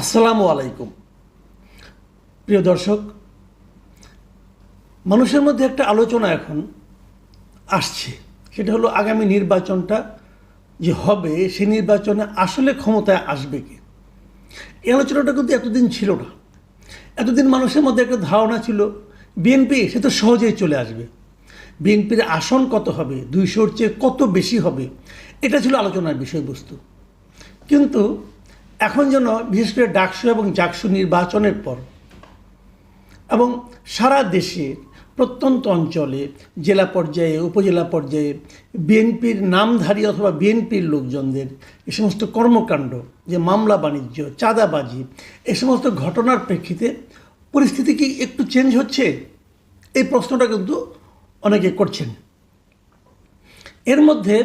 আসসালামু আলাইকুম। প্রিয় দর্শক, মানুষের মধ্যে একটা আলোচনা এখন আসছে। সেটা হলো আগামী নির্বাচনটা যে হবে সেই নির্বাচনে আসলে ক্ষমতায় আসবে কি? এই আলোচনাটা কিন্তু এতদিন ছিল না। এতদিন মানুষের মধ্যে একটা ধারণা ছিল বিএনপি সে তো সহজেই চলে আসবে। বিএনপির আসন কত হবে, দুইশোর চেয়ে কত বেশি হবে, এটা ছিল আলোচনার বিষয়বস্তু। কিন্তু এখন যেন বিশেষ করে ডাকসু এবং জাকসু নির্বাচনের পর এবং সারা দেশে প্রত্যন্ত অঞ্চলে জেলা পর্যায়ে, উপজেলা পর্যায়ে বিএনপির নামধারী অথবা বিএনপির লোকজনদের এ সমস্ত কর্মকাণ্ড, যে মামলা বাণিজ্য, চাঁদাবাজি, এ সমস্ত ঘটনার প্রেক্ষিতে পরিস্থিতি কি একটু চেঞ্জ হচ্ছে? এই প্রশ্নটা কিন্তু অনেকে করছেন। এর মধ্যে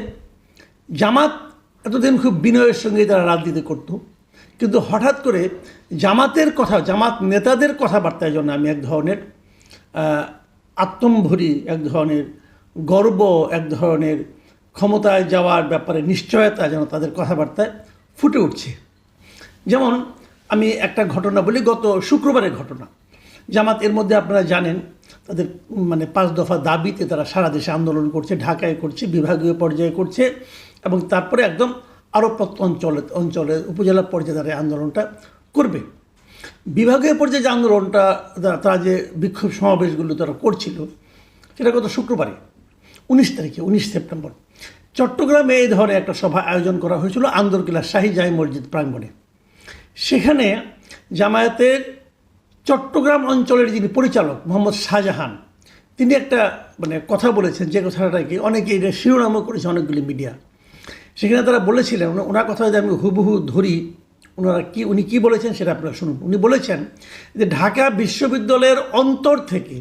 জামাত এতদিন খুব বিনয়ের সঙ্গে তারা রাজনীতি করত। কিন্তু হঠাৎ করে জামাতের কথা, জামাত নেতাদের কথাবার্তায় জন্য আমি এক ধরনের আত্মম্ভরি, এক ধরনের গর্ব, এক ধরনের ক্ষমতায় যাওয়ার ব্যাপারে নিশ্চয়তা যেন তাদের কথাবার্তায় ফুটে উঠছে। যেমন আমি একটা ঘটনা বলি, গত শুক্রবারের ঘটনা। জামাত এর মধ্যে আপনারা জানেন, তাদের মানে পাঁচ দফা দাবিতে তারা সারা দেশে আন্দোলন করছে, ঢাকায় করছে, বিভাগীয় পর্যায়ে করছে এবং তারপরে একদম আরও অঞ্চলে অঞ্চলে উপজেলা পর্যায়ে তারা আন্দোলনটা করবে। বিভাগীয় পর্যায়ে যে আন্দোলনটা তারা- যে বিক্ষোভ সমাবেশগুলো তারা করছিল, সেটা গত শুক্রবারে, উনিশ তারিখে, উনিশ সেপ্টেম্বর। চট্টগ্রামে এই ধরনের একটা সভা আয়োজন করা হয়েছিল আন্দরকিল্লা শাহী জাহি মসজিদ প্রাঙ্গণে। সেখানে জামায়াতের চট্টগ্রাম অঞ্চলের যিনি পরিচালক মোহাম্মদ শাহজাহান, তিনি একটা মানে কথা বলেছেন, যে কথাটা কি অনেকে এটা শিরোনামও করেছে অনেকগুলি মিডিয়া। সেখানে তারা বলেছিলেন ওনার কথা যদি আমি হুবহু ধরি ওনারা কি উনি কি বলেছেন সেটা আপনারা শুনুন। উনি বলেছেন যে ঢাকা বিশ্ববিদ্যালয়ের অন্তর থেকে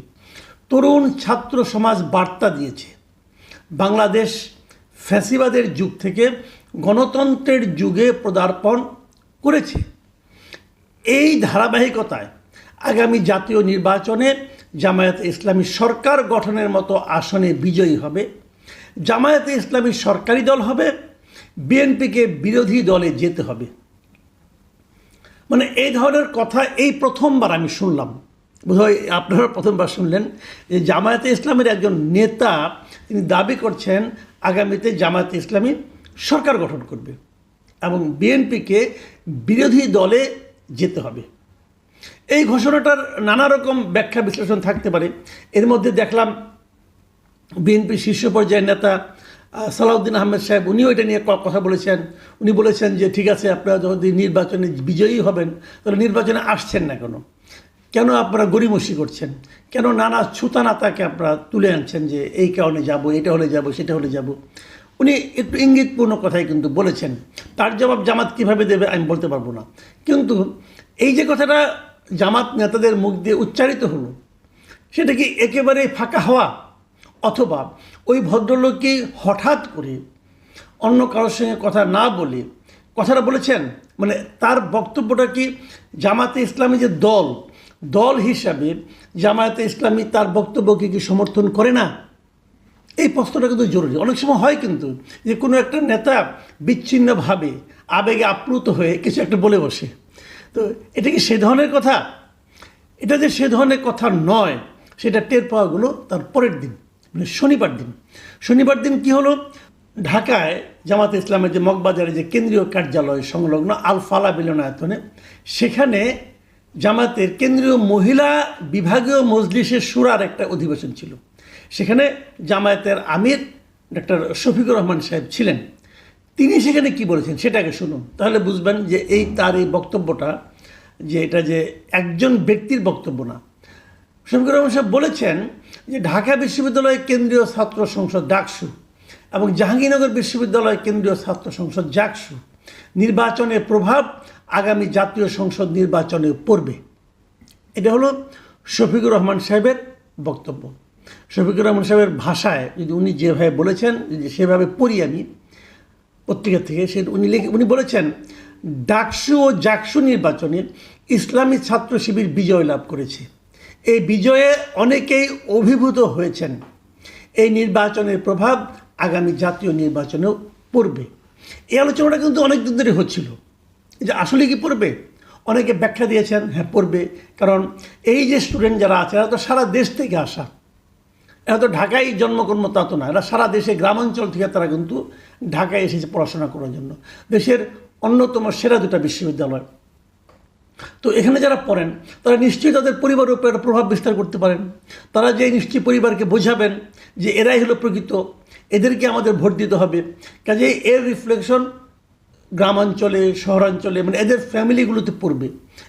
তরুণ ছাত্র সমাজ বার্তা দিয়েছে, বাংলাদেশ ফ্যাসিবাদের যুগ থেকে গণতন্ত্রের যুগে পদার্পণ করেছে। এই ধারাবাহিকতায় আগামী জাতীয় নির্বাচনে জামায়াতে ইসলামী সরকার গঠনের মতো আসনে বিজয়ী হবে, জামায়াতে ইসলামী সরকারি দল হবে বিএনপিকে বিরোধী দলে যেতে হবে। মানে এই ধরনের কথা এই প্রথমবার আমি শুনলাম। বোধহয় আপনারা প্রথমবার শুনলেন যে জামায়াতে ইসলামের একজন নেতা তিনি দাবি করছেন আগামীতে জামায়াতে ইসলামী সরকার গঠন করবে এবং বিএনপিকে বিরোধী দলে যেতে হবে। এই ঘোষণাটার নানা রকম ব্যাখ্যা বিশ্লেষণ থাকতে পারে। এর মধ্যে দেখলাম বিএনপি শীর্ষ পর্যায়ের নেতা সালাউদ্দিন আহমেদ সাহেব, উনিও এটা নিয়ে কথা বলেছেন। উনি বলেছেন যে, ঠিক আছে, আপনারা যদি নির্বাচনে বিজয়ী হবেন, তাহলে নির্বাচনে আসছেন না কেন? কেন আপনারা গরিমসি করছেন? কেন নানা ছুতানাতাকে আপনারা তুলে আনছেন যে, এই কারণে যাব, এটা হলে যাব, সেটা হলে যাব? উনি একটু ইঙ্গিতপূর্ণ কথাই কিন্তু বলেছেন। তার জবাব জামাত কীভাবে দেবে আমি বলতে পারব না। কিন্তু এই যে কথাটা জামাত নেতাদের মুখ দিয়ে উচ্চারিত হলো, সেটা কি একেবারে ফাঁকা হওয়া? অথবা ওই ভদ্রলোককে হঠাৎ করে অন্য কারোর সঙ্গে কথা না বলে কথাটা বলেছেন? মানে তার বক্তব্যটা কি জামাতে ইসলামী যে দল দল হিসাবে জামায়াতে ইসলামী তার বক্তব্যকে কি সমর্থন করে না? এই প্রশ্নটা কিন্তু জরুরি। অনেক সময় হয় কিন্তু যে কোনো একটা নেতা বিচ্ছিন্নভাবে, আবেগে আপ্লুত হয়ে কিছু একটা বলে বসে। তো এটা কি সে ধরনের কথা? এটা যে সে ধরনের কথা নয়, সেটা টের পাওয়াগুলো তার পরের দিন। মানে শনিবার দিন। শনিবার দিন কি হলো? ঢাকায় জামাতে ইসলামের যে মগবাজারে যে কেন্দ্রীয় কার্যালয় সংলগ্ন আলফালা মিলনায়তনে, সেখানে জামাতের কেন্দ্রীয় মহিলা বিভাগীয় মজলিসের সুরার একটা অধিবেশন ছিল। সেখানে জামায়াতের আমির ডক্টর শফিকুর রহমান সাহেব ছিলেন। তিনি সেখানে কি বলেছেন সেটাকে শুনুন। তাহলে বুঝবেন যে এই তার এই বক্তব্যটা যে এটা যে একজন ব্যক্তির বক্তব্য না। শফিকুর রহমান সাহেব বলেছেন যে ঢাকা বিশ্ববিদ্যালয় কেন্দ্রীয় ছাত্র সংসদ ডাকসু এবং জাহাঙ্গীরনগর বিশ্ববিদ্যালয় কেন্দ্রীয় ছাত্র সংসদ জাকসু নির্বাচনের প্রভাব আগামী জাতীয় সংসদ নির্বাচনে পড়বে এটা হলো শফিকুর রহমান সাহেবের বক্তব্য। শফিকুর রহমান সাহেবের ভাষায় যদি উনি যেভাবে বলেছেন সেভাবে পড়ি আমি পত্রিকা থেকে, সে উনি লিখে, উনি বলেছেন, ডাকসু ও জাকসু নির্বাচনে ইসলামী ছাত্র শিবির বিজয় লাভ করেছে। এই বিজয়ে অনেকেই অভিভূত হয়েছেন। এই নির্বাচনের প্রভাব আগামী জাতীয় নির্বাচনেও পড়বে। এই আলোচনাটা কিন্তু অনেক দিন ধরে হচ্ছিল। যে আসলে কি পড়বে? অনেকে ব্যাখ্যা দিয়েছেন হ্যাঁ পড়বে। কারণ এই যে স্টুডেন্ট যারা আছে, এরা তো সারা দেশ থেকে আসা। এরা তো ঢাকায় জন্মকর্ম তা তো না। এরা সারা দেশে গ্রামাঞ্চল থেকে তারা কিন্তু ঢাকায় এসেছে পড়াশোনা করার জন্য। দেশের অন্যতম সেরা দুটা বিশ্ববিদ্যালয় তো এখানে যারা পড়েন, তারা নিশ্চয়ই তাদের পরিবারের উপর একটা প্রভাব বিস্তার করতে পারেন। তারা যে নিশ্চয়ই পরিবারকে বোঝাবেন যে এরাই হলো প্রকৃত, এদেরকে আমাদের ভোট দিতে হবে। কাজে এর রিফ্লেকশন গ্রামাঞ্চলে, শহরাঞ্চলে মানে এদের ফ্যামিলিগুলোতে পড়বে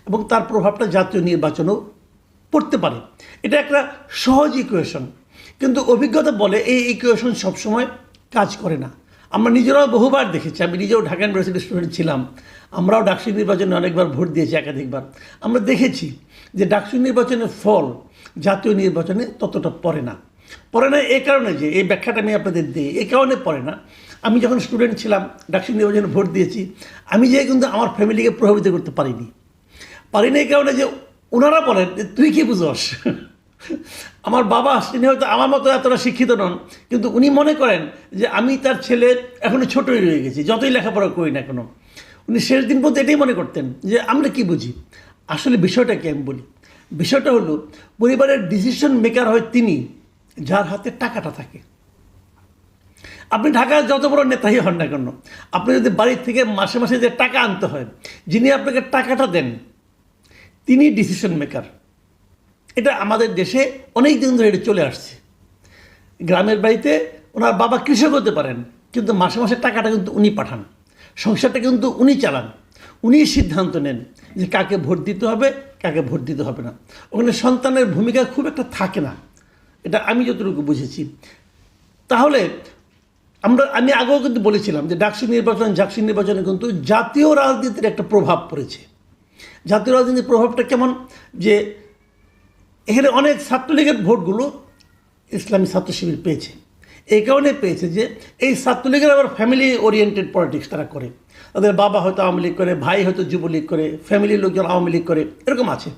এবং তার প্রভাবটা জাতীয় নির্বাচনেও পড়তে পারে। এটা একটা সহজ ইকুয়েশন কিন্তু অভিজ্ঞতা বলে এই ইকুয়েশন সবসময় কাজ করে না। আমরা নিজেরাও বহুবার দেখেছি, আমি নিজেও ঢাকা ইউনিভার্সিটির স্টুডেন্ট ছিলাম, আমরাও ডাকসু নির্বাচনে অনেকবার ভোট দিয়েছি একাধিকবার। আমরা দেখেছি যে ডাকসু নির্বাচনের ফল জাতীয় নির্বাচনে ততটা পড়ে না। পড়ে না এই কারণে যে, এই ব্যাখ্যাটা আমি আপনাদের দিই এই কারণে পড়ে না। আমি যখন স্টুডেন্ট ছিলাম, ডাকসু নির্বাচনে ভোট দিয়েছি, আমি যে কিন্তু আমার ফ্যামিলিকে প্রভাবিত করতে পারিনি। পারিনি এই কারণে যে ওনারা বলেন তুই কি বুঝস? আমার বাবা তিনি হয়তো আমার মতো এতটা শিক্ষিত নন, কিন্তু উনি মনে করেন যে আমি তার ছেলে এখনও ছোটই রয়ে গেছি, যতই লেখাপড়া করি না কোনো। উনি শেষ দিন পর্যন্ত এটাই মনে করতেন যে আমরা কি বুঝি? আসলে বিষয়টা কি আমি বলি? বিষয়টা হলো, পরিবারের ডিসিশন মেকার হয় তিনি, যার হাতে টাকাটা থাকে। আপনি ঢাকায় যত বড় নেতাই হন না কেন, আপনি যদি বাড়ির থেকে মাসে মাসে যে টাকা আনতে হয়, যিনি আপনাকে টাকাটা দেন, তিনি ডিসিশন মেকার এটা আমাদের দেশে অনেক দিন ধরে এটা চলে আসছে। গ্রামের বাড়িতে ওনার বাবা কৃষক হতে পারেন, কিন্তু মাসে মাসে টাকাটা কিন্তু উনি পাঠান। সংসারটা কিন্তু উনি চালান। উনিই সিদ্ধান্ত নেন যে কাকে ভোট দিতে হবে, কাকে ভোট দিতে হবে না। ওখানে সন্তানের ভূমিকা খুব একটা থাকে না। এটা আমি যতটুকু বুঝেছি। তাহলে আমরা, আমি আগেও কিন্তু বলেছিলাম যে ডাকসু নির্বাচন জাকসু নির্বাচনে কিন্তু জাতীয় রাজনীতির একটা প্রভাব পড়েছে। জাতীয় রাজনীতির প্রভাবটা কেমন? যে এখানে অনেক ছাত্রলীগের ভোটগুলো ইসলামী ছাত্র শিবির পেয়েছে। এই কারণে পেয়েছে যে এই ছাত্রলীগের আবার ফ্যামিলি ওরিয়েন্টেড পলিটিক্স তারা করে। তাদের বাবা হয়তো আওয়ামী লীগ করে, ভাই হয়তো যুবলীগ করে ফ্যামিলির লোকজন আওয়ামী লীগ করে, এরকম আছে।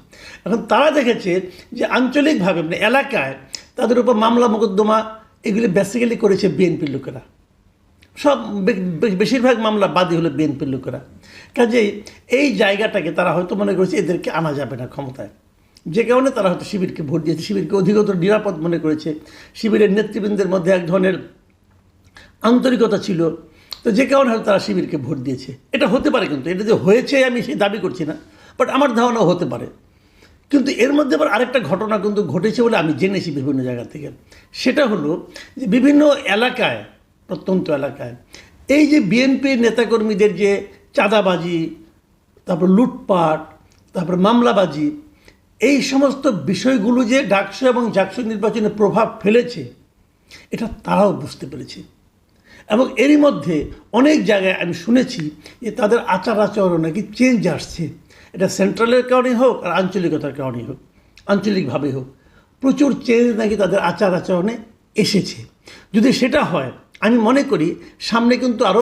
এখন তারা দেখেছে যে আঞ্চলিকভাবে মানে এলাকায় তাদের উপর মামলা, মোকদ্দমা এগুলি বেসিক্যালি করেছে বিএনপির লোকেরা। সব বেশিরভাগ মামলা বাদী হলো বিএনপির লোকেরা। কাজেই এই জায়গাটাকে তারা হয়তো মনে করেছে এদেরকে আনা যাবে না ক্ষমতায়। যে কারণে তারা হয়তো শিবিরকে ভোট দিয়েছে। শিবিরকে অধিকতর নিরাপদ মনে করেছে। শিবিরের নেতৃবৃন্দের মধ্যে এক ধরনের আন্তরিকতা ছিল। তো যে কারণে হয়তো তারা শিবিরকে ভোট দিয়েছে। এটা হতে পারে কিন্তু। এটা যে হয়েছে আমি সেই দাবি করছি না। বাট আমার ধারণাও হতে পারে। কিন্তু এর মধ্যে আবার আরেকটা ঘটনা কিন্তু ঘটেছে বলে আমি জেনেছি বিভিন্ন জায়গা থেকে। সেটা হলো যে বিভিন্ন এলাকায়, প্রত্যন্ত এলাকায়, এই যে বিএনপির নেতাকর্মীদের যে চাঁদাবাজি, তারপর লুটপাট, তারপর মামলাবাজি এই সমস্ত বিষয়গুলো যে ডাকসু এবং জাকসু নির্বাচনে প্রভাব ফেলেছে, এটা তারাও বুঝতে পেরেছে। এবং এরই মধ্যে অনেক জায়গায় আমি শুনেছি যে তাদের আচার আচরণ নাকি চেঞ্জ আসছে। এটা সেন্ট্রালের কারণেই হোক আর আঞ্চলিকতার কারণেই হোক, আঞ্চলিকভাবে হোক। প্রচুর চেঞ্জ নাকি তাদের আচার আচরণে এসেছে। যদি সেটা হয়, আমি মনে করি সামনে কিন্তু আরও